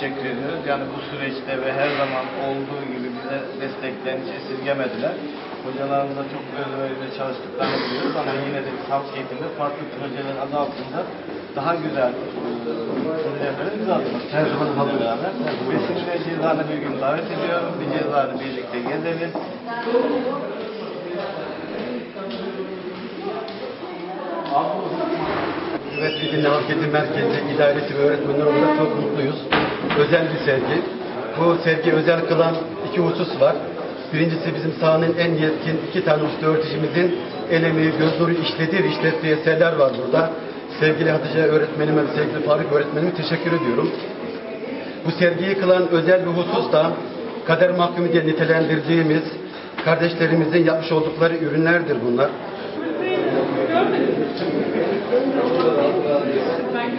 teşekkür ediyoruz. Yani bu süreçte ve her zaman olduğu gibi bize desteklerini esirgemediler. Hocaların da çok özveriyle çalıştıklarını biliyoruz ama yine de biz halk eğitimde farklı projeler adı altında daha güzel e, projelere imza atmak. Her zaman hazır beraber. Ve sizi de Cezan'ı bir gün davet ediyorum. Bir Cezan'ı birlikte gezelim. Evet Bilgi Hareketi Merkezi idaresi ve öğretmenler olarak çok mutluyuz. Özel bir sergi. Bu sergi özel kılan iki husus var. Birincisi bizim sahanın en yetkin iki tane usta öğreticimizin el emeği, göz nuru işlediği ve işlettiği eserler var burada. Sevgili Hatice öğretmenime sevgili Faruk öğretmenime teşekkür ediyorum. Bu sergiyi kılan özel bir husus da kader mahkumu diye nitelendirdiğimiz kardeşlerimizin yapmış oldukları ürünlerdir bunlar. Ben görmedim.